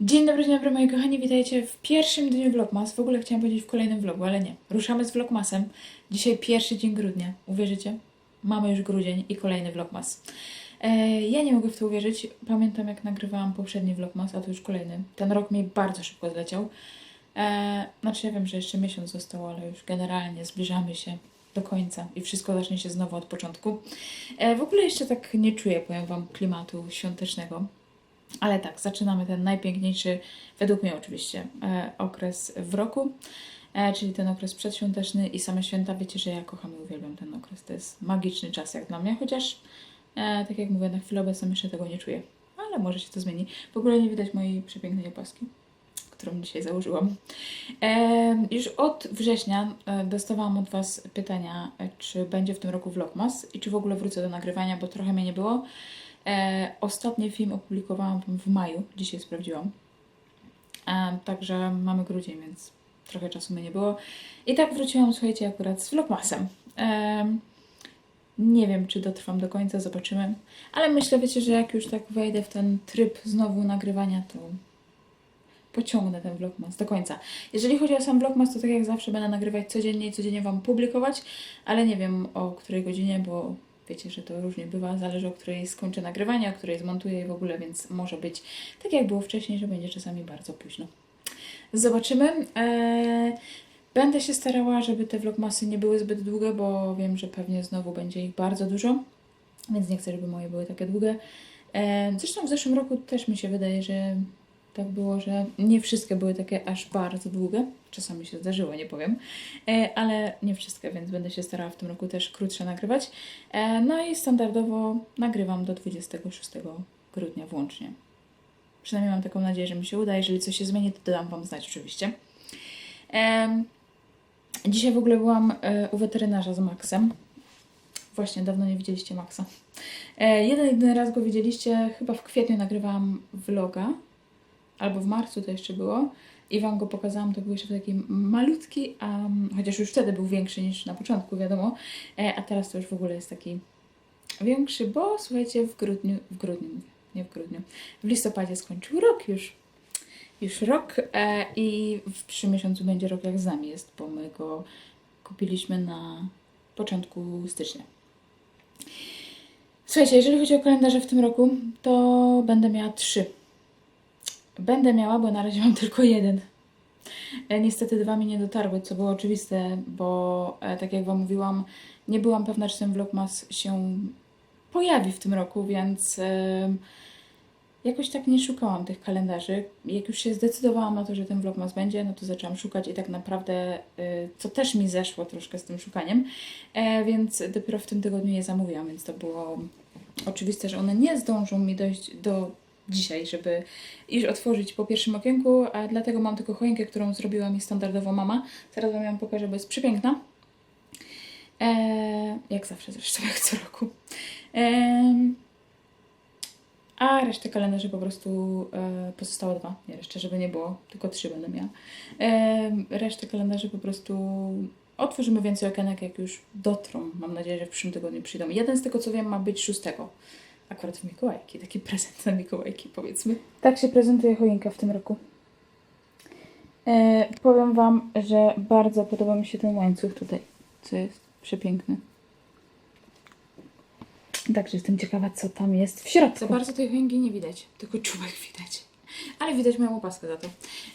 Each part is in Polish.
Dzień dobry, dzień dobry moi kochani, witajcie w pierwszym dniu Vlogmas. W ogóle chciałam powiedzieć w kolejnym vlogu, ale nie. Ruszamy z Vlogmasem. Dzisiaj pierwszy dzień grudnia. Uwierzycie? Mamy już grudzień i kolejny Vlogmas. E, ja nie mogę w to uwierzyć. Pamiętam jak nagrywałam poprzedni Vlogmas, a to już kolejny. Ten rok mi bardzo szybko zleciał. E, znaczy ja wiem, że jeszcze miesiąc został, ale już generalnie zbliżamy się do końca i wszystko zacznie się znowu od początku. E, w ogóle jeszcze tak nie czuję, powiem Wam, klimatu świątecznego. Ale tak, zaczynamy ten najpiękniejszy, według mnie oczywiście, e, okres w roku, e, czyli ten okres przedświąteczny i same święta. Wiecie, że ja kocham i uwielbiam ten okres. To jest magiczny czas jak dla mnie, chociaż e, tak jak mówię, na chwilę obecną jeszcze tego nie czuję. Ale może się to zmieni. W ogóle nie widać mojej przepięknej opaski, którą dzisiaj założyłam. Już od września dostawałam od Was pytania, czy będzie w tym roku vlogmas i czy w ogóle wrócę do nagrywania, bo trochę mnie nie było. E, ostatni film opublikowałam w maju, dzisiaj sprawdziłam. E, także mamy grudzień, więc trochę czasu mnie nie było. I tak wróciłam, słuchajcie, akurat z vlogmasem. E, nie wiem, czy dotrwam do końca, zobaczymy. Ale myślę, wiecie, że jak już tak wejdę w ten tryb znowu nagrywania, to pociągnę ten vlogmas do końca. Jeżeli chodzi o sam vlogmas, to tak jak zawsze będę nagrywać codziennie i codziennie Wam publikować, ale nie wiem o której godzinie, bo wiecie, że to różnie bywa, zależy o której skończę nagrywanie, o której zmontuję i w ogóle, więc może być tak jak było wcześniej, że będzie czasami bardzo późno. Zobaczymy. Eee, będę się starała, żeby te vlogmasy nie były zbyt długie, bo wiem, że pewnie znowu będzie ich bardzo dużo, więc nie chcę, żeby moje były takie długie. Eee, zresztą w zeszłym roku też mi się wydaje, że tak było, że nie wszystkie były takie aż bardzo długie. Czasami się zdarzyło, nie powiem, e, ale nie wszystkie, więc będę się starała w tym roku też krótsze nagrywać. E, No i standardowo nagrywam do 26 grudnia włącznie. Przynajmniej mam taką nadzieję, że mi się uda. Jeżeli coś się zmieni, to dam Wam znać oczywiście. Em, Dzisiaj w ogóle byłam e, u weterynarza z Maxem. Właśnie, dawno nie widzieliście Maxa. E, Jeden, jedyny raz go widzieliście, chyba w kwietniu nagrywałam vloga, albo w marcu to jeszcze było. I Wam go pokazałam, to był jeszcze taki malutki, um, chociaż już wtedy był większy niż na początku, wiadomo. E, a teraz to już w ogóle jest taki większy, bo słuchajcie, w grudniu, w grudniu, nie w grudniu, w listopadzie skończył rok już. Już rok e, i w przyszłym miesiącu będzie rok jak z nami jest, bo my go kupiliśmy na początku stycznia. Słuchajcie, jeżeli chodzi o kalendarze w tym roku, to będę miała trzy. Będę miała, bo na razie mam tylko jeden. E, Niestety dwa mi nie dotarły, co było oczywiste, bo e, tak jak Wam mówiłam, nie byłam pewna, czy ten vlogmas się pojawi w tym roku, więc e, jakoś tak nie szukałam tych kalendarzy. Jak już się zdecydowałam na to, że ten vlogmas będzie, no to zaczęłam szukać i tak naprawdę, co też mi zeszło troszkę z tym szukaniem, więc dopiero w tym tygodniu je zamówiłam, więc to było oczywiste, że one nie zdążą mi dojść do dzisiaj, żeby iść otworzyć po pierwszym okienku, a dlatego mam tylko choinkę, którą zrobiła mi standardowo mama. Zaraz Wam ją pokażę, bo jest przepiękna. Eee, jak zawsze zresztą, jak co roku. Eee, a resztę kalendarzy po prostu e, pozostałe dwa. Nie resztę, żeby nie było, tylko trzy będę miała. E, resztę kalendarzy po prostu otworzymy więcej okienek, jak już dotrą. Mam nadzieję, że w przyszłym tygodniu przyjdą. Jeden z tego, co wiem, ma być szóstego. Akurat w Mikołajki, taki prezent na Mikołajki, powiedzmy. Tak się prezentuje choinka w tym roku. E, powiem Wam, że bardzo podoba mi się ten łańcuch tutaj, co jest przepiękny. Także jestem ciekawa, co tam jest w środku. Za bardzo tej choinki nie widać, tylko czubek widać. Ale widać moją opaskę za to.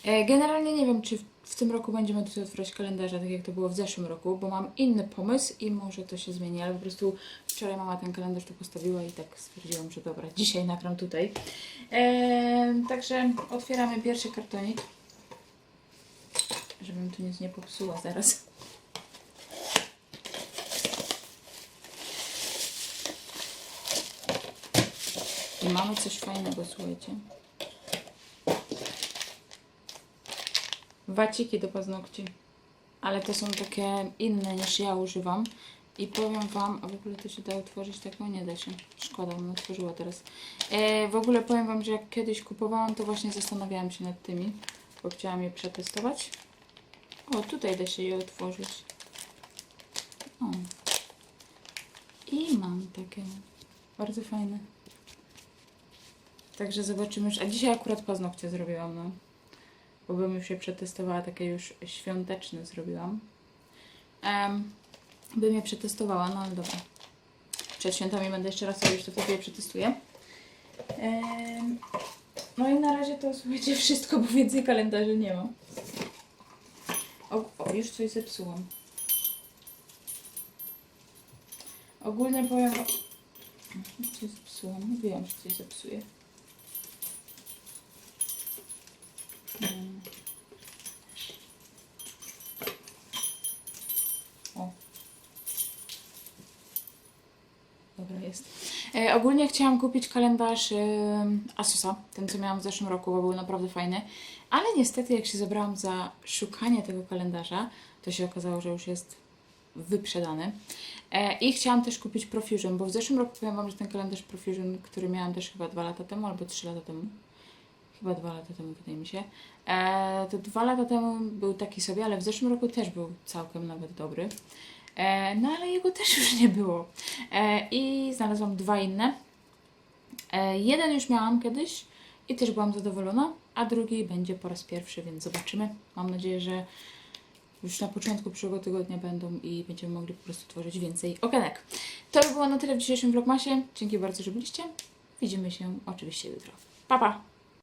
E, generalnie nie wiem, czy w, w tym roku będziemy tutaj otwierać kalendarze, tak jak to było w zeszłym roku, bo mam inny pomysł i może to się zmieni, ale po prostu wczoraj mama ten kalendarz tu postawiła i tak stwierdziłam, że dobra, dzisiaj nagram tutaj. E, także otwieramy pierwszy kartonik, żebym tu nic nie popsuła zaraz. I mamy coś fajnego, słuchajcie. Waciki do paznokci. Ale to są takie inne niż ja używam. I powiem Wam, a w ogóle to się da otworzyć, tak no nie da się. Szkoda, bym otworzyła teraz. E, w ogóle powiem Wam, że jak kiedyś kupowałam, to właśnie zastanawiałam się nad tymi, bo chciałam je przetestować. O, tutaj da się je otworzyć. O. I mam takie bardzo fajne. Także zobaczymy. A dzisiaj akurat paznokcie zrobiłam, no. Bo bym już je przetestowała, takie już świąteczne zrobiłam. Um, bym je przetestowała, no ale dobra. Przed świętami będę jeszcze raz robić, to wtedy je przetestuję. Em, no i na razie to słuchajcie wszystko, bo więcej kalendarzy nie ma. O, o już coś zepsułam. Ogólnie powiem... Coś zepsułam. Mówiłam, że coś zepsuję. Dobra, jest. E, ogólnie chciałam kupić kalendarz e, Asusa, ten co miałam w zeszłym roku, bo był naprawdę fajny. Ale niestety, jak się zabrałam za szukanie tego kalendarza, to się okazało, że już jest wyprzedany. E, I chciałam też kupić Profusion, bo w zeszłym roku powiem Wam, że ten kalendarz Profusion, który miałam też chyba dwa lata temu albo trzy lata temu, chyba dwa lata temu wydaje mi się, e, to dwa lata temu był taki sobie, ale w zeszłym roku też był całkiem nawet dobry. E, no ale jego też już nie było. E, I znalazłam dwa inne. E, jeden już miałam kiedyś i też byłam zadowolona, a drugi będzie po raz pierwszy, więc zobaczymy. Mam nadzieję, że już na początku przyszłego tygodnia będą i będziemy mogli po prostu tworzyć więcej okanek. To by było na tyle w dzisiejszym vlogmasie. Dzięki bardzo, że byliście. Widzimy się oczywiście jutro. Pa, pa!